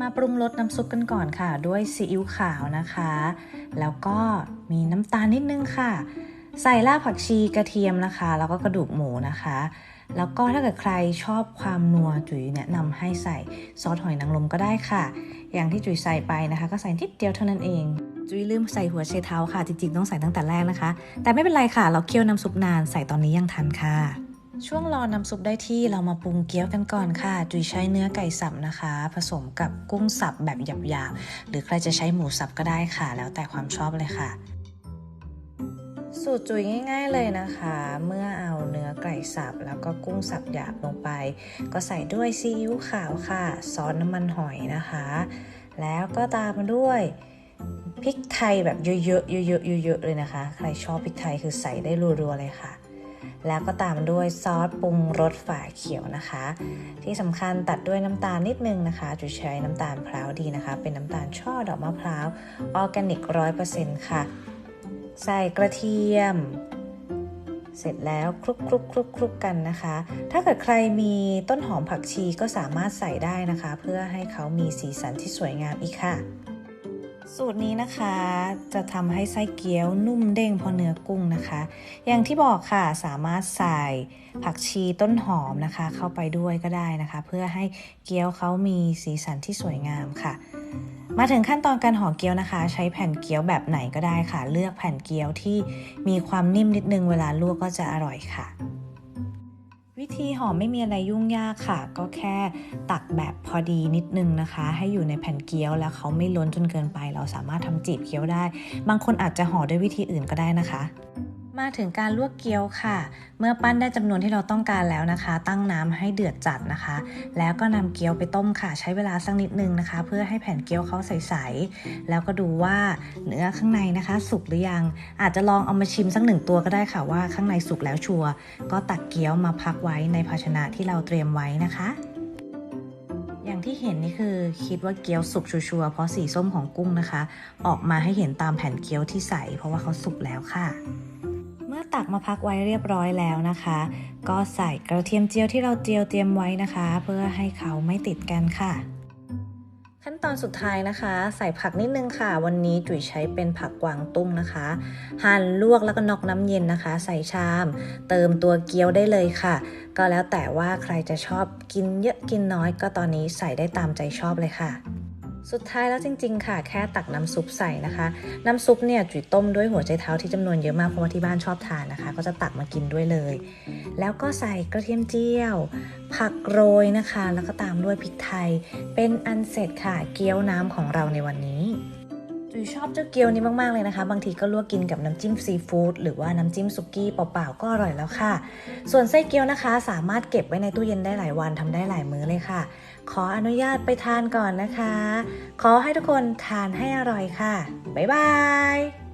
มาปรุงรสน้ำซุปกันก่อนค่ะ ด้วยซีอิ๊วขาวนะคะ แล้วก็มีน้ำตาลนิดนึงค่ะ ใส่รากผักชีกระเทียมนะคะ แล้วก็กระดูกหมูนะคะ แล้วก็ถ้าเกิดใครชอบความนัวจุ๋ยแนะนำให้ใส่ซอสหอยนางรมก็ได้ค่ะ อย่างที่จุ๋ยใส่ไปนะคะ ก็ใส่นิดเดียวเท่านั้นเองจุ๋ยลืมใส่หัวไชเท้าค่ะ จริงๆ ต้องใส่ตั้งแต่แรกนะคะ แต่ไม่เป็นไรค่ะ เราเคี่ยวน้ำซุปนานใส่ตอนนี้ยังทันค่ะ ช่วงรอน้ำซุปได้ที่เรามาปรุงเกี๊ยวกันก่อนค่ะ จุยใช้เนื้อไก่สับนะคะ ผสมกับกุ้งสับแบบหยาบๆ หรือใครจะใช้หมูสับก็ได้ค่ะ แล้วแต่ความชอบเลยค่ะ สูตรจุยง่าย ๆเลยนะคะ เมื่อเอาเนื้อไก่สับแล้วก็กุ้งสับหยาบลงไป ก็ใส่ด้วยซีอิ๊วขาวค่ะ ซอสน้ำมันหอยนะคะ แล้วก็ตามมาด้วยพริกไทยแบบเยอะๆเยอะๆเยอะๆเลยนะคะ ใครชอบพริกไทยคือใส่ได้รัวๆเลยค่ะ แล้วก็ตามด้วยซอสปรุงรสฝาเขียวนะคะ ที่สำคัญตัดด้วยน้ำตาลนิดนึงนะคะจุใช้น้ำตาลพร้าวดีนะคะ เป็นน้ำตาลช่อดอกมะพร้าวออร์แกนิกร้อยเปอร์เซ็นต์ค่ะ ใส่กระเทียม เสร็จแล้วคลุกคลุกคลุกคลุกกันนะคะ ถ้าเกิดใครมีต้นหอมผักชีก็สามารถใส่ได้นะคะ เพื่อให้เขามีสีสันที่สวยงามอีกค่ะ สูตรนี้นะคะจะทำให้ไส้เกี๊ยวนุ่มเด้งเพราะเนื้อกุ้งนะคะ อย่างที่บอกค่ะสามารถใส่ผักชีต้นหอมนะคะ เข้าไปด้วยก็ได้นะคะ เพื่อให้เกี๊ยวเขามีสีสันที่สวยงามค่ะ มาถึงขั้นตอนการห่อเกี๊ยวนะคะ ใช้แผ่นเกี๊ยวแบบไหนก็ได้ค่ะ เลือกแผ่นเกี๊ยวที่มีความนิ่มนิดนึงเวลาลวกก็จะอร่อยค่ะ วิธีห่อไม่มีอะไรยุ่งยากค่ะ ก็แค่ตักแบบพอดีนิดนึงนะคะ ให้อยู่ในแผ่นเกี๊ยวแล้วเขาไม่ล้นจนเกินไป เราสามารถทำจีบเกี๊ยวได้ บางคนอาจจะห่อด้วยวิธีอื่นก็ได้นะคะ มาถึงการลวกเกี๊ยวค่ะ เมื่อปั้นได้จำนวนที่เราต้องการแล้วนะคะ ตั้งน้ำให้เดือดจัดนะคะ แล้วก็นำเกี๊ยวไปต้มค่ะ ใช้เวลาสักนิดนึงนะคะ เพื่อให้แผ่นเกี๊ยวเขาใสๆแล้วก็ดูว่าเนื้อข้างในนะคะ สุกหรือยัง อาจจะลองเอามาชิมสักหนึ่งตัวก็ได้ค่ะว่าข้างในสุกแล้วชัวร์ก็ตักเกี๊ยวมาพักไว้ในภาชนะที่เราเตรียมไว้นะคะอย่างที่เห็นนี่คือคิดว่าเกี๊ยวสุกชัวร์เพราะสีส้มของกุ้งนะคะ ออกมาให้เห็นตามแผ่นเกี๊ยวที่ใสเพราะว่าเขาสุกแล้วค่ะ เมื่อตักมาพักไว้เรียบร้อยแล้วนะคะ ก็ใส่กระเทียมเจียวที่เราเจียวเตรียมไว้นะคะ เพื่อให้เขาไม่ติดกันค่ะ ขั้นตอนสุดท้ายนะคะ ใส่ผักนิดนึงค่ะ วันนี้จุ๋ยใช้เป็นผักกวางตุ้งนะคะ หั่นลวกแล้วก็นอกน้ำเย็นนะคะ ใส่ชาม เติมตัวเกี๊ยวได้เลยค่ะ ก็แล้วแต่ว่าใครจะชอบกินเยอะกินน้อยก็ตอนนี้ใส่ได้ตามใจชอบเลยค่ะ สุดท้ายแล้วจริง ๆ ค่ะ แค่ตักน้ำซุปใส่นะคะ น้ำซุปเนี่ยจุ๋ยต้มด้วยหัวใจเท้าที่จำนวนเยอะมากเพราะว่าที่บ้านชอบทานนะคะ ก็จะตักมากินด้วยเลย แล้วก็ใส่กระเทียมเจียว ผักโรยนะคะ แล้วก็ตามด้วยพริกไทย เป็นอันเสร็จค่ะ เกี๊ยวน้ำของเราในวันนี้ จุ๋ยชอบเจ้าเกี๊ยวนี้มากๆเลยนะคะ บางทีก็ลวกกินกับน้ำจิ้มซีฟู้ดหรือว่าน้ำจิ้มสุกี้เปล่าๆก็อร่อยแล้วค่ะ ส่วนไส้เกี๊ยวนะคะ สามารถเก็บไว้ในตู้เย็นได้หลายวันทำได้หลายมื้อเลยค่ะ ขออนุญาตไปทานก่อนนะคะ ขอให้ทุกคนทานให้อร่อยค่ะ บ๊ายบาย